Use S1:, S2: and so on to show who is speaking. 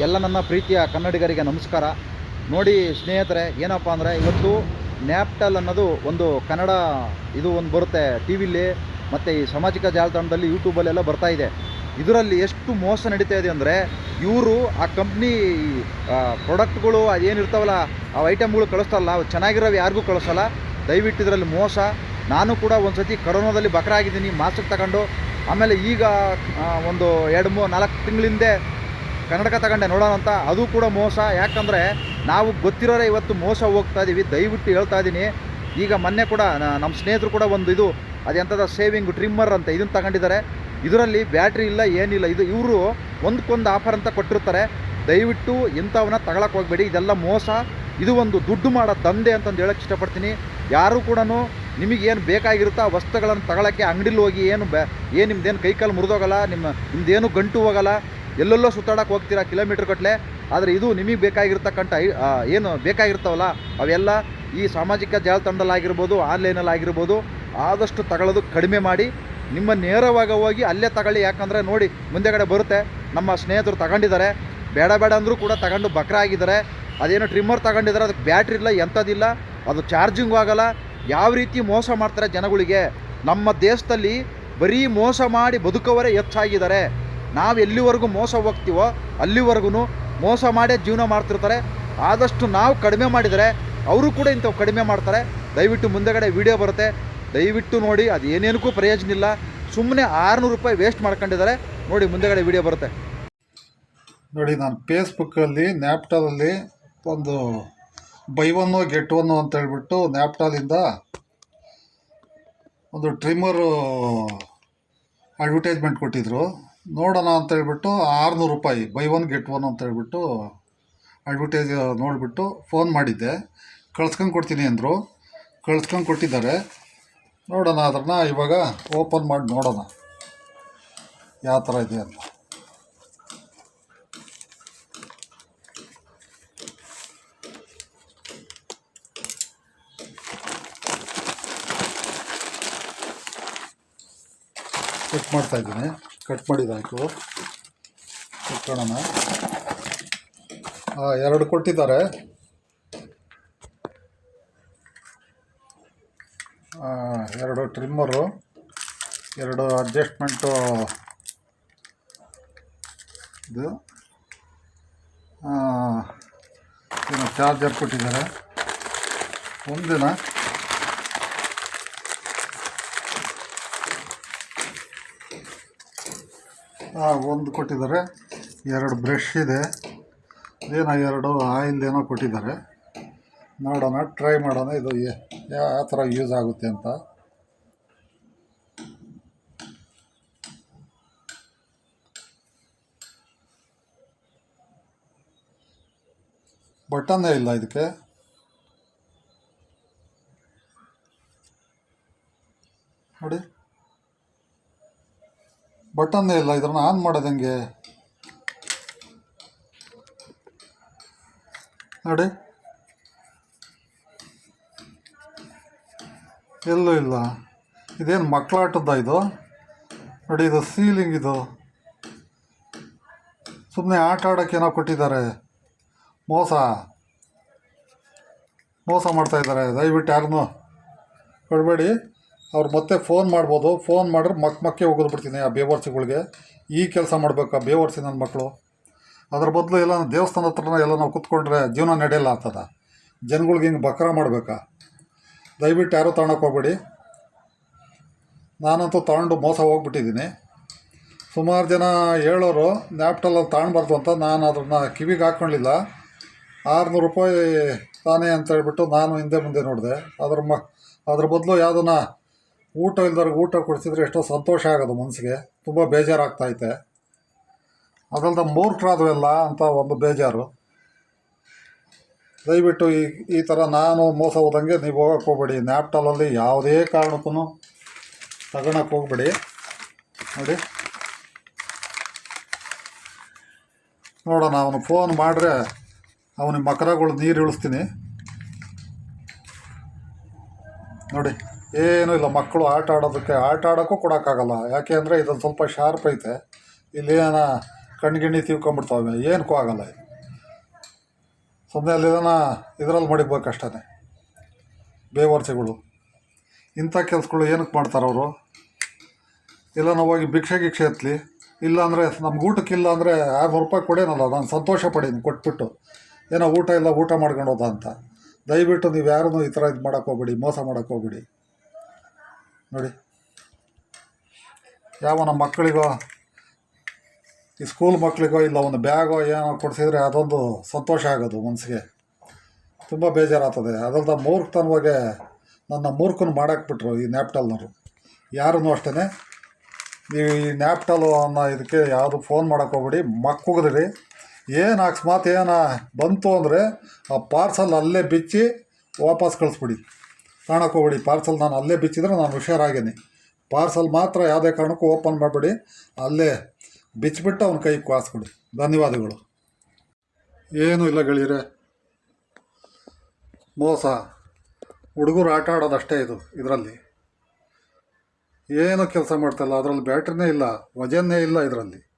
S1: ಎಲ್ಲ ನನ್ನ ಪ್ರೀತಿಯ ಕನ್ನಡಿಗರಿಗೆ ನಮಸ್ಕಾರ. ನೋಡಿ ಸ್ನೇಹಿತರೆ, ಏನಪ್ಪ ಅಂದರೆ ಇವತ್ತು ನ್ಯಾಪ್ಟಲ್ ಅನ್ನೋದು ಒಂದು ಕನ್ನಡ ಇದು ಒಂದು ಬರುತ್ತೆ ಟಿ ವಿಲಿ, ಮತ್ತು ಈ ಸಾಮಾಜಿಕ ಜಾಲತಾಣದಲ್ಲಿ ಯೂಟ್ಯೂಬಲ್ಲೆಲ್ಲ ಬರ್ತಾ ಇದೆ. ಇದರಲ್ಲಿ ಎಷ್ಟು ಮೋಸ ನಡೀತಾ ಇದೆ ಅಂದರೆ, ಇವರು ಆ ಕಂಪ್ನಿ ಪ್ರಾಡಕ್ಟ್ಗಳು ಅದೇನಿರ್ತಾವಲ್ಲ ಆ ಐಟಮ್ಗಳು ಕಳಿಸ್ತಾರಲ್ಲ, ಅವು ಚೆನ್ನಾಗಿರೋವು ಯಾರಿಗೂ ಕಳಿಸಲ್ಲ. ದಯವಿಟ್ಟು ಇದರಲ್ಲಿ ಮೋಸ. ನಾನು ಕೂಡ ಒಂದು ಸತಿ ಕರೋನಾದಲ್ಲಿ ಬಕರ ಆಗಿದ್ದೀನಿ ಮಾಸ್ಕ್ ತಗೊಂಡು. ಆಮೇಲೆ ಈಗ ಒಂದು ಎರಡು ಮೂರು ನಾಲ್ಕು ತಿಂಗಳಿಂದೆ ಕನ್ನಡಕ ತಗೊಂಡೆ ನೋಡೋಣ ಅಂತ. ಅದು ಕೂಡ ಮೋಸ. ಯಾಕಂದರೆ ನಾವು ಗೊತ್ತಿರೋರೇ ಇವತ್ತು ಮೋಸ ಹೋಗ್ತಾ ಇದ್ದೀವಿ ದಯವಿಟ್ಟು ಹೇಳ್ತಾ ಇದ್ದೀನಿ ಈಗ ಮೊನ್ನೆ ಕೂಡ ನಮ್ಮ ಸ್ನೇಹಿತರು ಕೂಡ ಒಂದು ಇದು ಅದೆಂಥದ ಸೇವಿಂಗ್ ಟ್ರಿಮ್ಮರ್ ಅಂತ ಇದನ್ನು ತಗೊಂಡಿದ್ದಾರೆ. ಇದರಲ್ಲಿ ಬ್ಯಾಟ್ರಿ ಇಲ್ಲ, ಏನಿಲ್ಲ. ಇದು ಇವರು ಒಂದಕ್ಕೊಂದು ಆಫರ್ ಅಂತ ಕೊಟ್ಟಿರ್ತಾರೆ. ದಯವಿಟ್ಟು ಇಂಥವನ್ನ ತಗೊಳಕ್ಕೆ ಹೋಗಬೇಡಿ. ಇದೆಲ್ಲ ಮೋಸ. ಇದು ಒಂದು ದುಡ್ಡು ಮಾಡೋ ದಂಧೆ ಅಂತಂದು ಹೇಳಕ್ಕೆ ಇಷ್ಟಪಡ್ತೀನಿ. ಯಾರೂ ಕೂಡ ನಿಮಗೇನು ಬೇಕಾಗಿರುತ್ತೋ ಆ ವಸ್ತುಗಳನ್ನು ತಗೊಳಕ್ಕೆ ಅಂಗಡಿಲಿ ಹೋಗಿ ಏನು ಬ, ಏನು ನಿಮ್ದೇನು ಕೈಕಾಲು ಮುರಿದೋಗಲ್ಲ, ನಿಮ್ಮ ನಿಮ್ಮದೇನು ಗಂಟು ಹೋಗಲ್ಲ ಎಲ್ಲೆಲ್ಲೋ ಸುತ್ತಾಡಕ್ಕೆ ಹೋಗ್ತೀರಾ ಕಿಲೋಮೀಟ್ರ್ ಗಟ್ಟಲೆ ಆದರೆ ಇದು ನಿಮಗೆ ಬೇಕಾಗಿರ್ತಕ್ಕಂಥ ಏನು ಬೇಕಾಗಿರ್ತಾವಲ್ಲ, ಅವೆಲ್ಲ ಈ ಸಾಮಾಜಿಕ ಜಾಲತಾಣದಲ್ಲಾಗಿರ್ಬೋದು ಆಗಿರ್ಬೋದು ಆದಷ್ಟು ತಗೊಳ್ಳೋದು ಕಡಿಮೆ ಮಾಡಿ, ನಿಮ್ಮ ನೇರವಾಗಿ ಹೋಗಿ ಅಲ್ಲೇ ತಗೊಳ್ಳಿ. ಯಾಕಂದರೆ ನೋಡಿ ಮುಂದೆಗಡೆ ಬರುತ್ತೆ. ನಮ್ಮ ಸ್ನೇಹಿತರು ತಗೊಂಡಿದ್ದಾರೆ. ಬೇಡ ಬೇಡ ಅಂದರೂ ಕೂಡ ತಗೊಂಡು ಬಕ್ರ ಆಗಿದ್ದಾರೆ. ಅದೇನೋ ಟ್ರಿಮ್ಮರ್ ತಗೊಂಡಿದ್ದಾರೆ, ಅದಕ್ಕೆ ಬ್ಯಾಟ್ರಿ ಇಲ್ಲ ಎಂಥದ್ದಿಲ್ಲ ಅದು ಚಾರ್ಜಿಂಗು ಆಗಲ್ಲ. ಯಾವ ರೀತಿ ಮೋಸ ಮಾಡ್ತಾರೆ ಜನಗಳಿಗೆ. ನಮ್ಮ ದೇಶದಲ್ಲಿ ಬರೀ ಮೋಸ ಮಾಡಿ ಬದುಕವರೇ ಹೆಚ್ಚಾಗಿದ್ದಾರೆ. ನಾವು ಎಲ್ಲಿವರೆಗೂ ಮೋಸ ಹೋಗ್ತೀವೋ ಅಲ್ಲಿವರೆಗೂ ಮೋಸ ಮಾಡೇ ಜೀವನ ಮಾಡ್ತಿರ್ತಾರೆ. ಆದಷ್ಟು ನಾವು ಕಡಿಮೆ ಮಾಡಿದರೆ ಅವರು ಕೂಡ ಇಂಥವು ಕಡಿಮೆ ಮಾಡ್ತಾರೆ. ದಯವಿಟ್ಟು ಮುಂದೆಗಡೆ ವಿಡಿಯೋ ಬರುತ್ತೆ. ದಯವಿಟ್ಟು ನೋಡಿ, ಅದು ಏನೇನಕ್ಕೂ ಪ್ರಯೋಜನ ಇಲ್ಲ. ಸುಮ್ಮನೆ ಆರುನೂರು ರೂಪಾಯಿ ವೇಸ್ಟ್ ಮಾಡ್ಕೊಂಡಿದ್ದಾರೆ. ನೋಡಿ, ಮುಂದೆಗಡೆ ವಿಡಿಯೋ ಬರುತ್ತೆ.
S2: ನೋಡಿ, ನಾನು ಫೇಸ್ಬುಕ್ಕಲ್ಲಿ ನ್ಯಾಪ್ಟಾಲಲ್ಲಿ ಒಂದು ಬೈ ಒನ್ನು ಗೆಟ್ ಒನ್ನು ಅಂತ ಹೇಳ್ಬಿಟ್ಟು ನ್ಯಾಪ್ಟಾಲಿಂದ ಒಂದು ಟ್ರಿಮ್ಮರು ಅಡ್ವರ್ಟೈಸ್ಮೆಂಟ್ ಕೊಟ್ಟಿದ್ರು. ನೋಡೋಣ ಅಂತ ಹೇಳ್ಬಿಟ್ಟು ಆರುನೂರು ರೂಪಾಯಿ ಬೈ ಒನ್ ಗೆಟ್ ಒನ್ ಅಂತ ಹೇಳ್ಬಿಟ್ಟು ಅಡ್ವರ್ಟೈಸ್ ನೋಡಿಬಿಟ್ಟು ಫೋನ್ ಮಾಡಿದ್ದೆ. ಕಳ್ಸ್ಕೊಂಡು ಕೊಡ್ತೀನಿ ಅಂದರು. ಕಳ್ಸ್ಕೊಂಡು ಕೊಟ್ಟಿದ್ದಾರೆ. ನೋಡೋಣ ಅದನ್ನು ಇವಾಗ ಓಪನ್ ಮಾಡಿ ನೋಡೋಣ. ಯಾವ ಥರ ಇದೆ ಅಂತ. ಕಟ್ ಮಾಡ್ತಾ ಇದ್ದೀನಿ. ಕಟ್ ಮಾಡಿದಾಯ್ತು. ಕೊಟ್ಟೋಣ ಹಾಂ ಎರಡು ಕೊಟ್ಟಿದ್ದಾರೆ. ಎರಡು ಟ್ರಿಮ್ಮರು ಎರಡು ಅಡ್ಜಸ್ಟ್ಮೆಂಟು ಇದು. ಚಾರ್ಜರ್ ಕೊಟ್ಟಿದ್ದಾರೆ. ಒಂದಿನ? ಒಂದು ಕೊಟ್ಟಿದ್ದಾರೆ. ಎರಡು ಬ್ರಷ್ ಇದೆ. ಏನೋ ಎರಡು ಆಯಿಲ್ ಏನೋ ಕೊಟ್ಟಿದ್ದಾರೆ. ನೋಡೋಣ ಟ್ರೈ ಮಾಡೋಣ. ಇದು ಯಾವ ಥರ ಯೂಸ್ ಆಗುತ್ತೆ ಅಂತ. ಬಟನ್ನೇ ಇಲ್ಲ ಇದಕ್ಕೆ. ನೋಡಿ. ಬಟನ್ನೇ ಇಲ್ಲ ಇದನ್ನು ಆನ್ ಮಾಡೋದು ಹೆಂಗೆ? ನೋಡಿ. ಎಲ್ಲೂ ಇಲ್ಲ. ಇದೇನು ಮಕ್ಕಳಾಟದ ಇದು? ನೋಡಿ, ಇದು ಸೀಲಿಂಗ್ ಇದು. ಸುಮ್ಮನೆ ಆಟ ಆಡೋಕ್ಕೆ ಏನೋ ಕೊಟ್ಟಿದ್ದಾರೆ. ಮೋಸ. ಮೋಸ ಮಾಡ್ತಾಯಿದ್ದಾರೆ ದಯವಿಟ್ಟು ಯಾರನ್ನೂ ಕೊಡಬೇಡಿ. ಅವ್ರು ಮತ್ತೆ ಫೋನ್ ಮಾಡ್ಬೋದು. ಫೋನ್ ಮಾಡಿದ್ರೆ ಮಕ್ ಮಕ್ಕೆ ಹೋಗೋದ್ಬಿಡ್ತೀನಿ ಆ ಬೇವರ್ಸಿಗಳಿಗೆ. ಈ ಕೆಲಸ ಮಾಡಬೇಕು ಆ ಬೇವರ್ಸಿ ನನ್ನ ಮಕ್ಕಳು ಅದ್ರ ಬದಲು ಎಲ್ಲ ದೇವಸ್ಥಾನ ಹತ್ರನ ಎಲ್ಲ ನಾವು ಕೂತ್ಕೊಂಡ್ರೆ ಜೀವನ ನಡೆಯಲ್ಲ ಆಗ್ತದ ಜನಗಳಿಗೆ ಹಿಂಗೆ ಬಕ್ರ ಮಾಡಬೇಕಾ? ದಯವಿಟ್ಟು ಯಾರೂ ತಗೊಳಕ್ಕೆ ಹೋಗ್ಬೇಡಿ. ನಾನಂತೂ ತಗೊಂಡು ಮೋಸ ಹೋಗ್ಬಿಟ್ಟಿದ್ದೀನಿ. ಸುಮಾರು ಜನ ಹೇಳೋರು, ನ್ಯಾಪ್ಟಲಲ್ಲಿ ತಗೊಳ್ಬಾರ್ದು ಅಂತ ನಾನು ಅದನ್ನು ಕಿವಿಗೆ ಹಾಕ್ಕೊಳ್ಳಿಲ್ಲ ಆರುನೂರು ರೂಪಾಯಿ ತಾನೇ ಅಂತ ಹೇಳ್ಬಿಟ್ಟು ನಾನು ಹಿಂದೆ ಮುಂದೆ ನೋಡಿದೆ. ಅದ್ರ ಮ, ಅದ್ರ ಬದಲು ಯಾವುದನ್ನ ಊಟ ಇಲ್ದವ್ರಿಗೆ ಊಟ ಕೊಡಿಸಿದ್ರೆ ಎಷ್ಟೋ ಸಂತೋಷ ಆಗೋದು ಮನಸ್ಸಿಗೆ ತುಂಬ ಬೇಜಾರಾಗ್ತೈತೆ. ಅದಲ್ಲದೆ ಮೂರ್ಖರಾದ್ರು ಎಲ್ಲ ಅಂತ ಒಂದು ಬೇಜಾರು. ದಯವಿಟ್ಟು ಈ ಈ ಥರ ನಾನು ಮೋಸ ಹೋದಂಗೆ ನೀವು ಹೋಗಕ್ಕೆ ಹೋಗ್ಬೇಡಿ. ನ್ಯಾಪ್ಟಾಲಲ್ಲಿ ಯಾವುದೇ ಕಾರಣಕ್ಕೂ ತಗೊಳಕ್ಕೆ ಹೋಗ್ಬೇಡಿ. ನೋಡಿ. ನೋಡೋಣ, ಅವನು ಫೋನ್ ಮಾಡಿದ್ರೆ ಅವನಿಗೆ ಮಕರಗಳು ನೀರು ಇಳಿಸ್ತೀನಿ. ನೋಡಿ. ಏನೂ ಇಲ್ಲ, ಮಕ್ಕಳು ಆಟ ಆಡೋದಕ್ಕೆ ಆಟ ಆಡೋಕ್ಕೂ ಕೊಡೋಕ್ಕಾಗಲ್ಲ. ಯಾಕೆ ಅಂದರೆ ಇದೊಂದು ಸ್ವಲ್ಪ ಶಾರ್ಪ್ ಐತೆ. ಇಲ್ಲಿ ಏನ ಕಣ್ಗಿಣ್ಣಿ ತಿವ್ಕೊಂಬಿಡ್ತಾವೆ ಏನಕ್ಕೂ ಆಗಲ್ಲ ಇದು. ಅಲ್ಲಿ ಇದನ್ನು ಇದರಲ್ಲಿ ಮಡಿಬೇಕಷ್ಟೇ ಬೇವರ್ಸಿಗಳು. ಇಂಥ ಕೆಲಸಗಳು ಏನಕ್ಕೆ ಮಾಡ್ತಾರೆ ಅವರು? ಇಲ್ಲ ನಾವು ಹೋಗಿ ಭಿಕ್ಷೆ ಗಿಕ್ಷೆ ಎತ್ತಲಿ ಇಲ್ಲಾಂದರೆ ನಮ್ಗೆ ಊಟಕ್ಕಿಲ್ಲ ಅಂದರೆ ಆರುನೂರು ರೂಪಾಯಿ ಕೊಡೇನಲ್ಲ, ನಾನು ಸಂತೋಷ ಪಡೀನಿ ಕೊಟ್ಬಿಟ್ಟು. ಏನೋ ಊಟ ಇಲ್ಲ, ಊಟ ಮಾಡ್ಕೊಂಡು ಹೋದ ಅಂತ. ದಯವಿಟ್ಟು ನೀವು ಯಾರನ್ನೂ ಈ ಥರ ಇದು ಮಾಡೋಕ್ಕೆ ಹೋಗ್ಬೇಡಿ, ಮೋಸ ಮಾಡೋಕ್ಕೆ ಹೋಗ್ಬೇಡಿ. ನೋಡಿ. ಯಾವ ನಮ್ಮ ಮಕ್ಕಳಿಗೋ, ಈ ಸ್ಕೂಲ್ ಮಕ್ಕಳಿಗೋ, ಇಲ್ಲ ಒಂದು ಬ್ಯಾಗೋ ಏನೋ ಕೊಡಿಸಿದ್ರೆ ಅದೊಂದು ಸಂತೋಷ ಆಗೋದು ಮನಸ್ಸಿಗೆ. ತುಂಬ ಬೇಜಾರಾಗ್ತದೆ. ಅದಲ್ದ ಮೂರ್ಖತನವಾಗೆ ನನ್ನ ಮೂರ್ಖನ ಮಾಡಾಕ್ಬಿಟ್ರು ಈ ನ್ಯಾಪ್ಟಲ್ನವರು. ಯಾರನ್ನು ಅಷ್ಟೇ ಈ ನ್ಯಾಪ್ಟಲು ಅನ್ನೋ ಇದಕ್ಕೆ ಯಾವುದು ಫೋನ್ ಮಾಡೋಕೆ ಹೋಗ್ಬಿಡಿ, ಮಕ್ಕುಗಿದ್ರಿ. ಏನು ಅಕಸ್ಮಾತ್ ಏನ ಬಂತು ಅಂದರೆ ಆ ಪಾರ್ಸಲ್ ಅಲ್ಲೇ ಬಿಚ್ಚಿ ವಾಪಸ್ ಕಳಿಸ್ಬಿಡಿ. ಕಾಣಕ್ಕೆ ಹೋಗ್ಬಿಡಿ. ಪಾರ್ಸಲ್ ನಾನು ಅಲ್ಲೇ ಬಿಚ್ಚಿದ್ರೆ ನಾನು ಹುಷಾರಾಗೇನಿ ಪಾರ್ಸಲ್ ಮಾತ್ರ ಯಾವುದೇ ಕಾರಣಕ್ಕೂ ಓಪನ್ ಮಾಡಬೇಡಿ. ಅಲ್ಲೇ ಬಿಚ್ಚಿಬಿಟ್ಟು ಅವನ ಕೈಗೆ ಕಾಸ್ಕೊಡಿ ಧನ್ಯವಾದಗಳು. ಏನೂ ಇಲ್ಲ ಗೆಳೆಯರೆ. ಮೋಸ. ಹುಡುಗರು ಆಟ ಆಡೋದಷ್ಟೇ ಇದು, ಇದರಲ್ಲಿ. ಏನು ಕೆಲಸ ಮಾಡ್ತಾಯಿಲ್ಲ ಅದರಲ್ಲಿ ಬ್ಯಾಟ್ರಿನೇ ಇಲ್ಲ, ವಜನ್ನೇ ಇಲ್ಲ ಇದರಲ್ಲಿ.